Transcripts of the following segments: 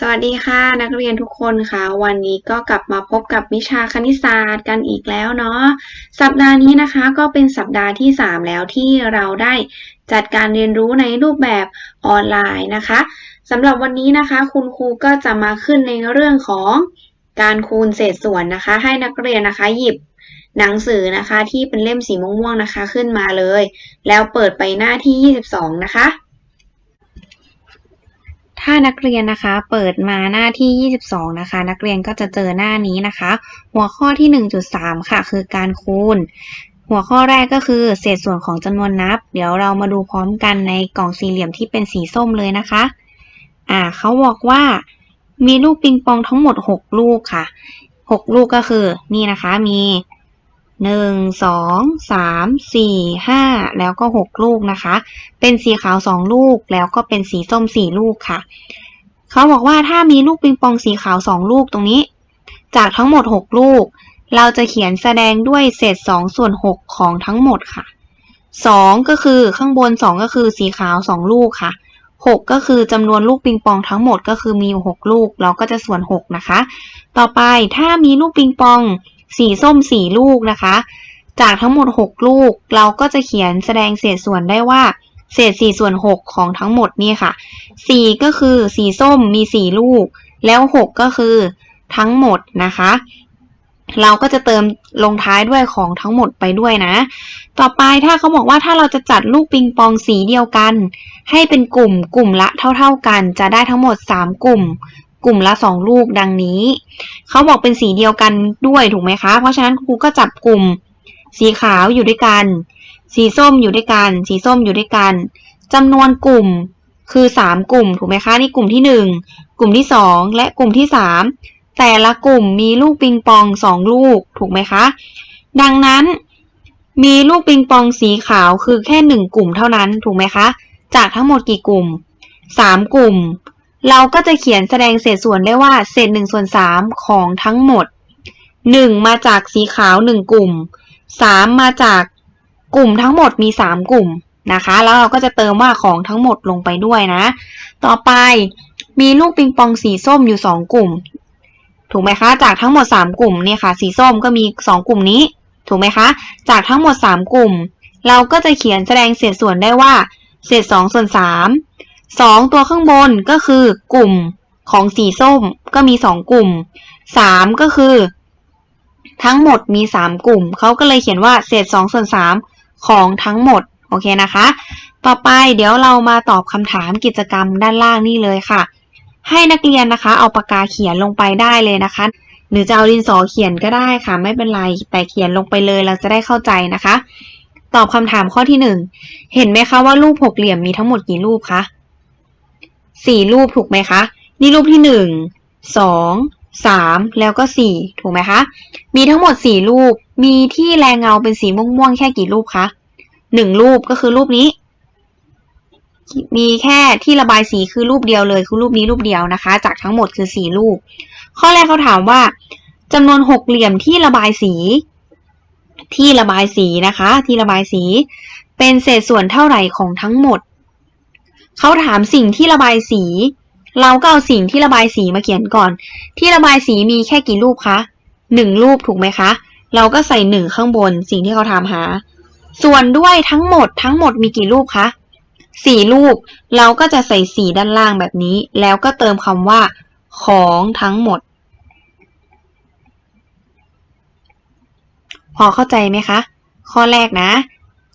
สวัสดีค่ะ นักเรียนทุกคนค่ะ วันนี้ก็กลับมาพบกับวิชาคณิตศาสตร์กันอีกแล้วเนาะสัปดาห์นี้นะคะก็เป็นสัปดาห์ที่ 3 แล้วที่เราได้จัดการเรียนรู้ในรูปแบบออนไลน์นะคะสำหรับวันนี้นะคะ คุณครูก็จะมาขึ้นในเรื่องของการคูณเศษส่วนนะคะ ให้นักเรียนนะคะหยิบหนังสือนะคะที่เป็นเล่มสีม่วงๆนะคะขึ้นมาเลย แล้วเปิดไปหน้าที่ 22 นะคะ ถ้านักเรียนนะคะ เปิดมาหน้าที่ 22 นะคะ นักเรียนก็จะเจอหน้านี้นะคะ หัวข้อที่ 1.3 ค่ะ คือการคูณ หัวข้อแรกก็คือเศษส่วนของจำนวนนับ เดี๋ยวเรามาดูพร้อมกันในกล่องสี่เหลี่ยมที่เป็นสีส้มเลยนะคะ อ่าเขาบอกว่า มีลูกปิงปองทั้งหมด 6 ลูกค่ะ 6 ลูกก็คือ นี่นะคะ มี หนึ่งสองสามสี่ห้าแล้วก็หกลูกนะคะ เป็นสีขาวสองลูกแล้วก็เป็นสีส้มสี่ลูกค่ะ เขาบอกว่าถ้ามีลูกปิงปองสีขาวสองลูกตรงนี้ จากทั้งหมดหกลูก เราจะเขียนแสดงด้วยเศษสองส่วนหกของทั้งหมดค่ะสองก็คือข้างบนสองก็คือสีขาวสองลูกค่ะหกก็คือจำนวนลูกปิงปองทั้งหมดก็คือมีอยู่หกลูก เราก็จะส่วนหกนะคะ ต่อไปถ้ามีลูกปิงปอง สีส้มสี่ลูกนะคะ จากทั้งหมด 6 ลูก เราก็จะเขียนแสดงเศษส่วนได้ว่า เศษ4ส่วน 6 ของทั้งหมดนี่ค่ะ 4 ก็คือสีส้มมี 4 ลูก แล้ว 6 ก็คือทั้งหมดนะคะ เราก็จะเติมลงท้ายด้วยของทั้งหมดไปด้วยนะ ต่อไปถ้าเขาบอกว่าถ้าเราจะจัดลูกปิงปองสีเดียวกัน ให้เป็นกลุ่มกลุ่มละเท่า ๆกัน จะได้ทั้งหมด 3 กลุ่ม กลุ่มละสองลูกดังนี้ เขาบอกเป็นสีเดียวกันด้วยถูกไหมคะ เพราะฉะนั้นครูก็จับกลุ่ม สีขาวอยู่ด้วยกัน สีส้มอยู่ด้วยกัน สีส้มอยู่ด้วยกันจำนวนกลุ่มคือสามกลุ่มถูกไหมคะนี่กลุ่มที่หนึ่งกลุ่มที่สองและกลุ่มที่สามแต่ละกลุ่มมีลูกปิงปองสองลูกถูกไหมคะ ดังนั้น มีลูกปิงปองสีขาวคือแค่หนึ่งกลุ่มเท่านั้นถูกไหมคะ จากทั้งหมดกี่กลุ่มสามกลุ่ม เราก็จะเขียนแสดงเศษส่วนได้ว่าเศษหนึ่งส่วนสามของทั้งหมดหนึ่งมาจากสีขาวหนึ่งกลุ่มสามมาจากกลุ่มทั้งหมดมีสามกลุ่มนะคะ แล้วเราก็จะเติมว่าของทั้งหมดลงไปด้วยนะ ต่อไปมีลูกปิงปองสีส้มอยู่สองกลุ่ม ถูกไหมคะ จากทั้งหมดสามกลุ่มเนี่ยค่ะ สีส้มก็มีสองกลุ่มนี้ ถูกไหมคะ จากทั้งหมดสามกลุ่ม เราก็จะเขียนแสดงเศษส่วนได้ว่า เศษสองส่วนสาม สองตัวข้างบนก็คือกลุ่มของสีส้มก็มีสองกลุ่มสามก็คือ ทั้งหมดมีสามกลุ่ม เขาก็เลยเขียนว่าเศษสองส่วนสามของทั้งหมด โอเคนะคะ ต่อไปเดี๋ยวเรามาตอบคำถามกิจกรรมด้านล่างนี่เลยค่ะ ให้นักเรียนนะคะ เอาปากกาเขียนลงไปได้เลยนะคะ หรือจะเอาดินสอเขียนก็ได้ค่ะ ไม่เป็นไร แต่เขียนลงไปเลยเราจะได้เข้าใจนะคะ ตอบคำถามข้อที่หนึ่ง เห็นไหมคะว่ารูปหกเหลี่ยมมีทั้งหมดกี่รูปคะ สี่รูปถูกไหมคะ นี่รูปที่หนึ่งสองสามแล้วก็สี่ถูกไหมคะ มีทั้งหมดสี่รูป มีที่แรงเงาเป็นสีม่วงๆแค่กี่รูปคะหนึ่งรูปก็คือรูปนี้ มีแค่ที่ระบายสีคือรูปเดียวเลยคือรูปนี้รูปเดียวนะคะ จากทั้งหมดคือสี่รูป ข้อแรกเขาถามว่าจำนวนหกเหลี่ยมที่ระบายสี ที่ระบายสีนะคะ ที่ระบายสี เป็นเศษส่วนเท่าไหร่ของทั้งหมด เขาถามสิ่งที่ระบายสี เราก็เอาสิ่งที่ระบายสีมาเขียนก่อน ที่ระบายสีมีแค่กี่รูปคะหนึ่งรูปถูกไหมคะ เราก็ใส่หนึ่งข้างบนสิ่งที่เขาถามหา ส่วนด้วยทั้งหมดทั้งหมดมีกี่รูปคะสี่รูป เราก็จะใส่สีด้านล่างแบบนี้ แล้วก็เติมคำว่า ของทั้งหมด พอเข้าใจไหมคะ ข้อแรกนะ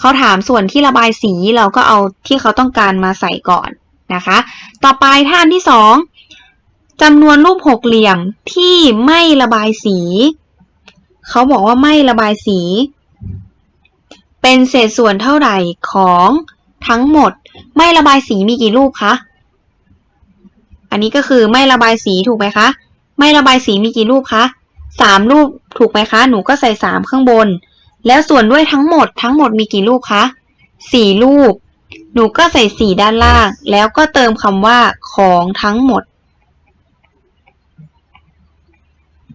เขาถามส่วนที่ระบายสีเราก็เอาที่เขาต้องการมาใส่ก่อนนะคะ ต่อไปท่านที่สองจำนวนรูปหกเหลี่ยมที่ไม่ระบายสี เขาบอกว่าไม่ระบายสี เป็นเศษส่วนเท่าไหร่ของทั้งหมด ไม่ระบายสีมีกี่รูปคะ อันนี้ก็คือไม่ระบายสีถูกไหมคะ ไม่ระบายสีมีกี่รูปคะสามรูปถูกไหมคะ หนูก็ใส่สามข้างบน แล้วส่วนด้วยทั้งหมดทั้งหมดมีกี่รูปคะสี่รูปหนูก็ใส่สี่ด้านล่าง แล้วก็เติมคำว่าของทั้งหมด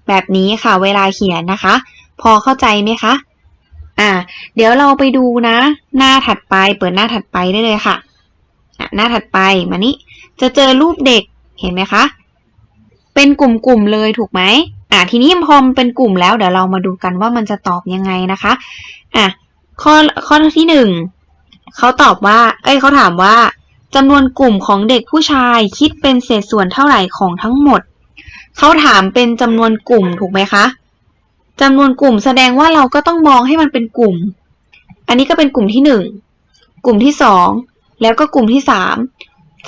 แบบนี้ค่ะเวลาเขียนนะคะ พอเข้าใจไหมคะ อ่า เดี๋ยวเราไปดูนะ หน้าถัดไปเปิดหน้าถัดไปได้เลยค่ะหน้าถัดไปมานี้จะเจอรูปเด็กเห็นไหมคะ เป็นกลุ่มๆเลยถูกไหมอะทีนี้พอมเป็นกลุ่มแล้วเดี๋ยวเรามาดูกันว่ามันจะตอบยังไงนะคะอะข้อข้อที่หนึ่งเขาตอบว่า เอ้ยเขาถามว่าจำนวนกลุ่มของเด็กผู้ชายคิดเป็นเศษส่วนเท่าไหร่ของทั้งหมด เขาถามเป็นจำนวนกลุ่มถูกไหมคะจำนวนกลุ่มแสดงว่าเราก็ต้องมองให้มันเป็นกลุ่ม อันนี้ก็เป็นกลุ่มที่หนึ่งกลุ่มที่สองแล้วก็กลุ่มที่สาม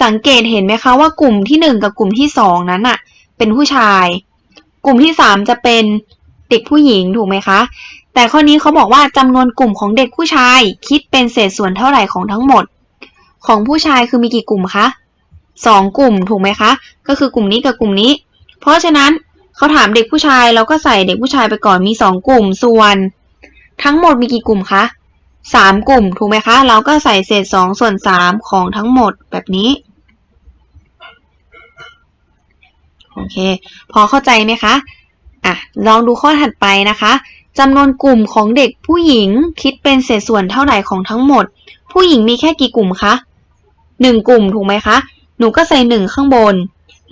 สังเกตเห็นไหมคะว่ากลุ่มที่หนึ่งกับกลุ่มที่สองนั้นอะ เป็นผู้ชาย กลุ่มที่สามจะเป็นเด็กผู้หญิงถูกไหมคะ แต่ข้อนี้เขาบอกว่าจำนวนกลุ่มของเด็กผู้ชาย คิดเป็นเศษส่วนเท่าไหร่ของทั้งหมด ของผู้ชายคือมีกี่กลุ่มคะสองกลุ่มถูกไหมคะ ก็คือกลุ่มนี้กับกลุ่มนี้ เพราะฉะนั้นเขาถามเด็กผู้ชายเราก็ใส่เด็กผู้ชายไปก่อนมีสองกลุ่มส่วน ทั้งหมดมีกี่กลุ่มคะสามกลุ่มถูกไหมคะ เราก็ใส่เศษสองส่วนสามของทั้งหมดแบบนี้ โอเค พอเข้าใจไหมคะอะลองดูข้อถัดไปนะคะจำนวนกลุ่มของเด็กผู้หญิงคิดเป็นเศษส่วนเท่าไหร่ของทั้งหมด ผู้หญิงมีแค่กี่กลุ่มคะหนึ่งกลุ่มถูกไหมคะ หนูก็ใส่หนึ่งข้างบน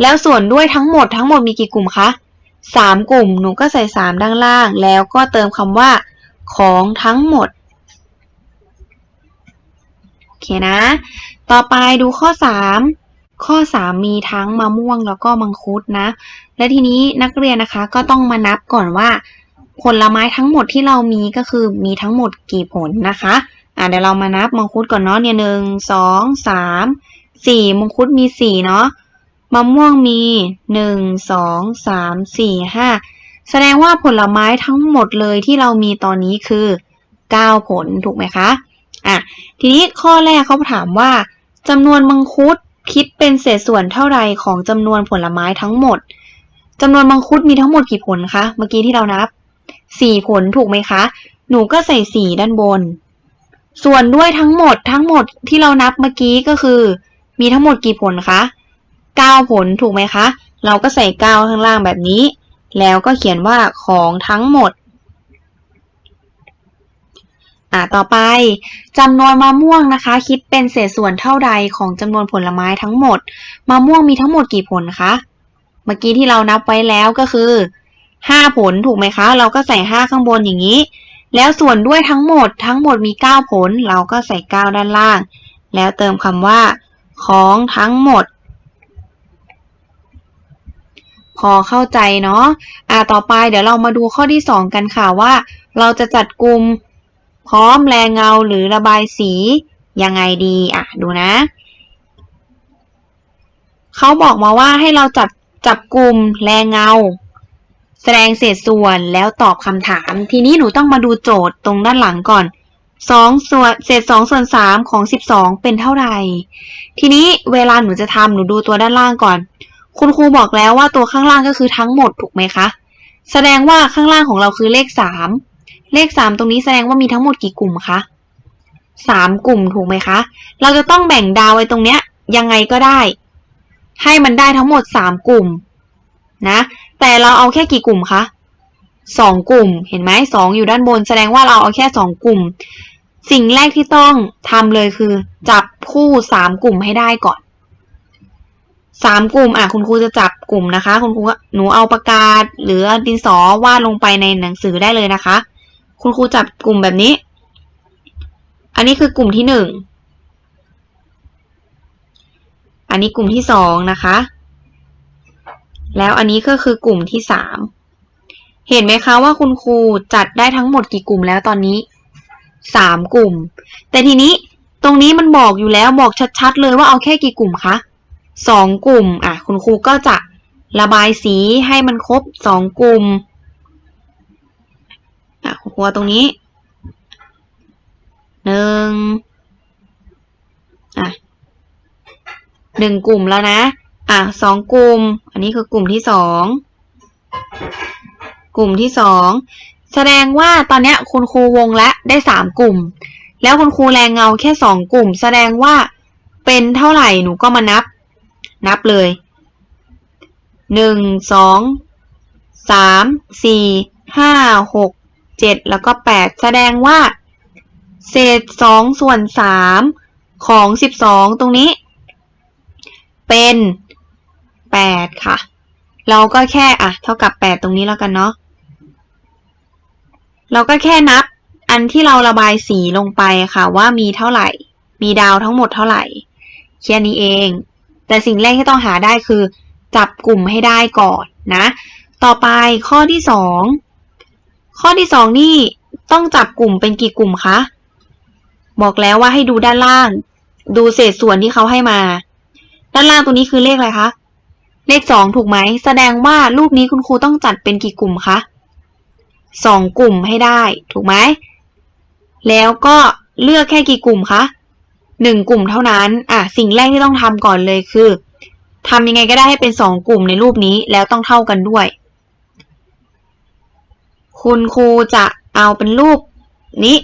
แล้วส่วนด้วยทั้งหมดทั้งหมดมีกี่กลุ่มคะสามกลุ่ม หนูก็ใส่สามด้านล่าง แล้วก็เติมคำว่า ของทั้งหมด โอเคนะ ต่อไปดูข้อสาม ข้อ 3 มีทั้งมะม่วงแล้วก็มังคุดนะ และทีนี้นักเรียนนะคะก็ต้องมานับก่อนว่า ผลไม้ทั้งหมดที่เรามีก็คือมีทั้งหมดกี่ผลนะคะอ่าเดี๋ยวเรามานับมังคุดก่อนเนาะเนี่ยหนึ่งสองสามสี่มังคุดมีสี่เนาะมะม่วงมีหนึ่งสองสามสี่ห้าแสดงว่าผลไม้ทั้งหมดเลยที่เรามีตอนนี้คือเก้าผลถูกไหมคะอะทีนี้ข้อแรกเขาถามว่าจำนวนมังคุด คิดเป็นเศษส่วนเท่าไรของจำนวนผลไม้ทั้งหมดจำนวนมังคุดมีทั้งหมดกี่ผลคะ เมื่อกี้ที่เรานับสี่ผลถูกไหมคะ หนูก็ใส่สี่ด้านบน ส่วนด้วยทั้งหมดทั้งหมดที่เรานับเมื่อกี้ก็คือ มีทั้งหมดกี่ผลคะเก้าผลถูกไหมคะ เราก็ใส่เก้าข้างล่างแบบนี้ แล้วก็เขียนว่าของทั้งหมด อ่าต่อไปจำนวนมะม่วงนะคะ คิดเป็นเศษส่วนเท่าใดของจำนวนผลไม้ทั้งหมดมะม่วงมีทั้งหมดกี่ผลคะเมื่อกี้ที่เรานับไว้แล้วก็คือห้าผลถูกไหมคะ เราก็ใส่ห้าข้างบนอย่างนี้ แล้วส่วนด้วยทั้งหมดทั้งหมดมีเก้าผล เราก็ใส่เก้าด้านล่าง แล้วเติมคำว่า ของทั้งหมด พอเข้าใจเนาะอ่าต่อไปเดี๋ยวเรามาดูข้อที่สองกันค่ะว่า เราจะจัดกลุ่ม พร้อมแรงเงาหรือระบายสี ยังไงดีอะดูนะ เขาบอกมาว่าให้เราจับจับกลุ่มแรงเงา แสดงเศษส่วนแล้วตอบคำถาม ทีนี้หนูต้องมาดูโจทย์ตรงด้านหลังก่อนสองส่วนเศษสองส่วนสามของสิบสองเป็นเท่าไหร่ ทีนี้เวลาหนูจะทำหนูดูตัวด้านล่างก่อน คุณครูบอกแล้วว่าตัวข้างล่างก็คือทั้งหมดถูกไหมคะ แสดงว่าข้างล่างของเราคือเลขสาม เลขสามตรงนี้แสดงว่ามีทั้งหมดกี่กลุ่มคะสามกลุ่มถูกไหมคะ เราจะต้องแบ่งดาวไว้ตรงเนี้ยยังไงก็ได้ ให้มันได้ทั้งหมดสามกลุ่มนะแต่เราเอาแค่กี่กลุ่มคะสองกลุ่มเห็นไหมสองอยู่ด้านบน แสดงว่าเราเอาแค่สองกลุ่ม สิ่งแรกที่ต้องทำเลยคือ จับคู่สามกลุ่มให้ได้ก่อนสามกลุ่มอะคุณครูจะจับกลุ่มนะคะ คุณครูหนูเอาปากกาศหรือดินสอวาดลงไปในหนังสือได้เลยนะคะ คุณครูจับกลุ่มแบบนี้ อันนี้คือกลุ่มที่หนึ่ง อันนี้กลุ่มที่สองนะคะ แล้วอันนี้ก็คือกลุ่มที่สาม เห็นไหมคะว่าคุณครูจัดได้ทั้งหมดกี่กลุ่มแล้วตอนนี้สามกลุ่ม แต่ทีนี้ตรงนี้มันบอกอยู่แล้วบอกชัดๆ เลยว่าเอาแค่กี่กลุ่มคะสองกลุ่ม อะ คุณครูก็จะระบายสีให้มันครบสองกลุ่ม อะหัวตรงนี้ หนึ่งอะหนึ่งกลุ่มแล้วนะ อะสองกลุ่ม อันนี้คือกลุ่มที่สอง กลุ่มที่สอง แสดงว่าตอนนี้คุณครูวงและได้สามกลุ่ม แล้วคุณครูแรงเงาแค่สองกลุ่ม แสดงว่าเป็นเท่าไหร่หนูก็มานับ นับเลยหนึ่งสองสามสี่ห้าหก เจ็ดแล้วก็แปดแสดงว่า เศษสองส่วนสามของสิบสองตรงนี้ เป็นแปดค่ะ เราก็แค่อะเท่ากับแปดตรงนี้แล้วกันเนาะเราก็แค่นับอันที่เราระบายสีลงไปค่ะ ว่ามีเท่าไหร่ มีดาวทั้งหมดเท่าไหร่แค่นี้เอง แต่สิ่งแรกที่ต้องหาได้คือ จับกลุ่มให้ได้ก่อนนะ ต่อไปข้อที่สอง ข้อที่สองนี่ต้องจับกลุ่มเป็นกี่กลุ่มคะ บอกแล้วว่าให้ดูด้านล่าง ดูเศษส่วนที่เขาให้มา ด้านล่างตัวนี้คือเลขอะไรคะ เลขสองถูกไหม แสดงว่ารูปนี้คุณครูต้องจัดเป็นกี่กลุ่มคะสองกลุ่มให้ได้ ถูกไหม แล้วก็เลือกแค่กี่กลุ่มคะหนึ่งกลุ่มเท่านั้น อะ สิ่งแรกที่ต้องทำก่อนเลยคือทำยังไงก็ได้ให้เป็นสองกลุ่มในรูปนี้แล้วต้องเท่ากันด้วย คุณครูจะเอาเป็นรูปนี้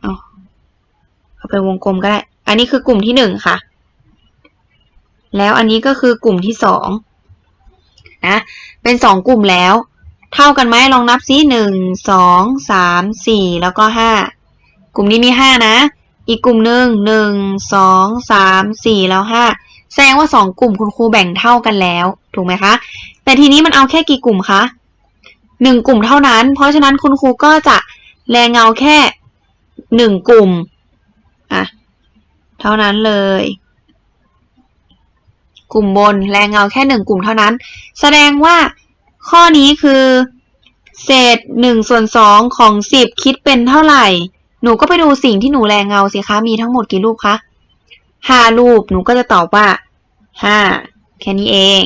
เอาเอาไปวงกลมก็ได้ อันนี้คือกลุ่มที่หนึ่งค่ะ แล้วอันนี้ก็คือกลุ่มที่สองนะ เป็นสองกลุ่มแล้ว เท่ากันไหมลองนับซิหนึ่ง สอง สาม สี่ แล้วก็ห้ากลุ่มนี้มีห้านะ อีกกลุ่มหนึ่ง หนึ่ง สอง สาม สี่ แล้วห้า แสดงว่าสองกลุ่มคุณครูแบ่งเท่ากันแล้ว ถูกไหมคะ แต่ทีนี้มันเอาแค่กี่กลุ่มคะหนึ่งกลุ่มเท่านั้น เพราะฉะนั้นคุณครูก็จะแรงเงาแค่หนึ่งกลุ่มอะเท่านั้นเลย กลุ่มบนแรงเงาแค่หนึ่งกลุ่มเท่านั้น แสดงว่าข้อนี้คือเศษหนึ่งส่วนสองของสิบคิดเป็นเท่าไหร่ หนูก็ไปดูสิ่งที่หนูแรงเงาสิคะ มีทั้งหมดกี่รูปคะ ห้ารูป หนูก็จะตอบว่าห้าแค่นี้เอง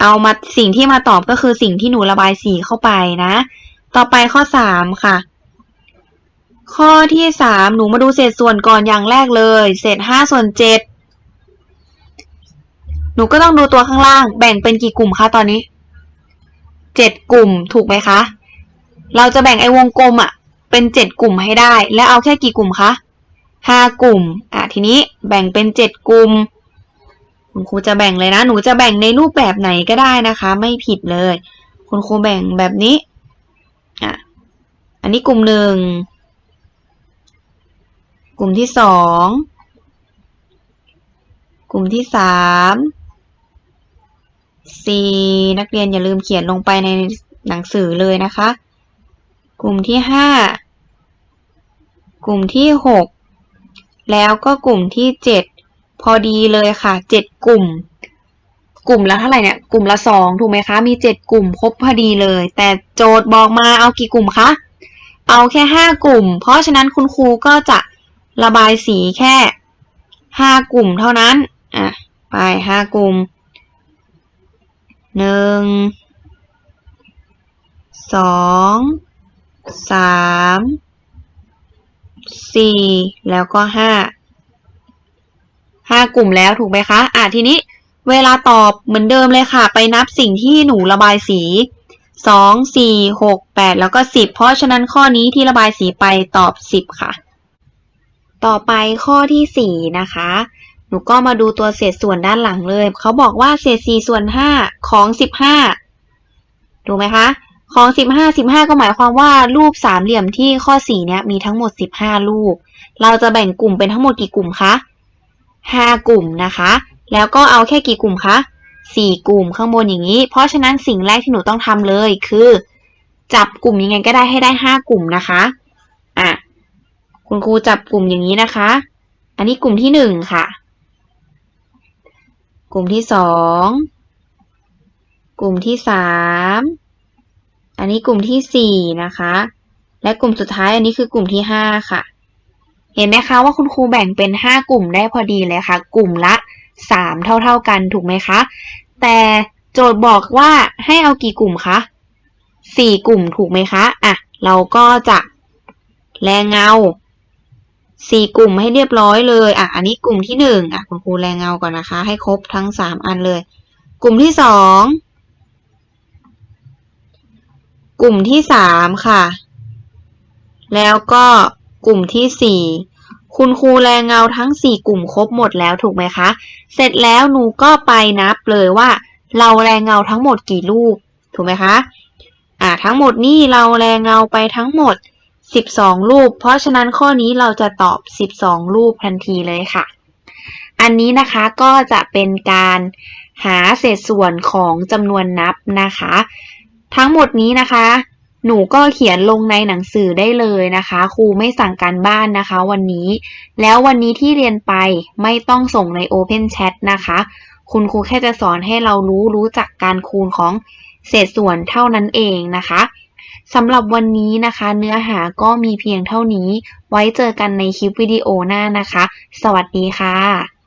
เอามาสิ่งที่มาตอบก็คือสิ่งที่หนูระบายสีเข้าไปนะ ต่อไปข้อสามค่ะ ข้อที่สามหนูมาดูเศษส่วนก่อนอย่างแรกเลย เศษห้าส่วนเจ็ดหนูก็ต้องดูตัวข้างล่าง แบ่งเป็นกี่กลุ่มคะตอนนี้เจ็ดกลุ่มถูกไหมคะ เราจะแบ่งไอ้วงกลมอะเป็นเจ็ดกลุ่มให้ได้ แล้วเอาแค่กี่กลุ่มคะ ห้ากลุ่ม อะทีนี้แบ่งเป็นเจ็ดกลุ่ม คุณครูจะแบ่งเลยนะ หนูจะแบ่งในรูปแบบไหนก็ได้นะคะ ไม่ผิดเลย คุณครูแบ่งแบบนี้ อะ อันนี้กลุ่มหนึ่ง กลุ่มที่สอง กลุ่มที่สามสี่นักเรียนอย่าลืมเขียนลงไปในหนังสือเลยนะคะ กลุ่มที่ห้ากลุ่มที่หก แล้วก็กลุ่มที่เจ็ดพอดีเลยค่ะเจ็ดกลุ่ม กลุ่มละเท่าไหร่เนี่ย กลุ่มละสองถูกไหมคะ มีเจ็ดกลุ่มครบพอดีเลย แต่โจทย์บอกมาเอากี่กลุ่มคะ เอาแค่ห้ากลุ่ม เพราะฉะนั้นคุณครูก็จะระบายสีแค่ห้ากลุ่มเท่านั้น อะ ไปห้ากลุ่มหนึ่ง สี่แล้วก็ห้าห้ากลุ่มแล้วถูกไหมคะ อะทีนี้ เวลาตอบเหมือนเดิมเลยค่ะ ไปนับสิ่งที่หนูระบายสีสองสี่หกแปดแล้วก็สิบเพราะฉะนั้นข้อนี้ที่ระบายสีไปตอบสิบค่ะ ต่อไปข้อที่สี่นะคะหนูก็มาดูตัวเศษส่วนด้านหลังเลย เขาบอกว่าเศษสี่ส่วนห้าของสิบห้าถูกไหมคะ ของสิบห้าสิบห้าก็หมายความว่ารูปสามเหลี่ยมที่ข้อสี่เนี้ยมีทั้งหมดสิบห้ารูป เราจะแบ่งกลุ่มเป็นทั้งหมดกี่กลุ่มคะห้ากลุ่มนะคะ แล้วก็เอาแค่กี่กลุ่มคะสี่กลุ่มข้างบนอย่างนี้ เพราะฉะนั้นสิ่งแรกที่หนูต้องทำเลยคือ จับกลุ่มยังไงก็ได้ให้ได้ห้ากลุ่มนะคะอะคุณครูจับกลุ่มอย่างนี้นะคะ อันนี้กลุ่มที่หนึ่งค่ะ กลุ่มที่สอง กลุ่มที่สาม อันนี้กลุ่มที่สี่นะคะ และกลุ่มสุดท้ายอันนี้คือกลุ่มที่ห้าค่ะ เห็นไหมคะว่าคุณครูแบ่งเป็นห้ากลุ่มได้พอดีเลยค่ะ กลุ่มละสามเท่าๆกันถูกไหมคะ แต่โจทย์บอกว่าให้เอากี่กลุ่มคะสี่กลุ่มถูกไหมคะอะเราก็จะแรงเงาสี่กลุ่มให้เรียบร้อยเลยอะอันนี้กลุ่มที่หนึ่งอะคุณครูแรงเงาก่อนนะคะ ให้ครบทั้งสามอันเลย กลุ่มที่สอง กลุ่มที่สามค่ะ แล้วก็กลุ่มที่สี่คุณครูแรงเงาทั้งสี่กลุ่มครบหมดแล้วถูกไหมคะ เสร็จแล้วหนูก็ไปนับเลยว่า เราแรงเงาทั้งหมดกี่รูปถูกไหมคะอ่าทั้งหมดนี่เราแรงเงาไปทั้งหมด 12 รูป เพราะฉะนั้นข้อนี้เราจะตอบ 12 รูปทันทีเลยค่ะ อันนี้นะคะก็จะเป็นการหาเศษส่วนของจำนวนนับนะคะ ทั้งหมดนี้นะคะ หนูก็เขียนลงในหนังสือได้เลยนะคะ ครูไม่สั่งการบ้านนะคะ วันนี้ แล้ววันนี้ที่เรียนไปไม่ต้องส่งใน Open Chat นะคะ คุณครูแค่จะสอนให้เรารู้รู้จักการคูณของเศษส่วนเท่านั้นเองนะคะสำหรับวันนี้นะคะ เนื้อหาก็มีเพียงเท่านี้ ไว้เจอกันในคลิปวิดีโอหน้านะคะ สวัสดีค่ะ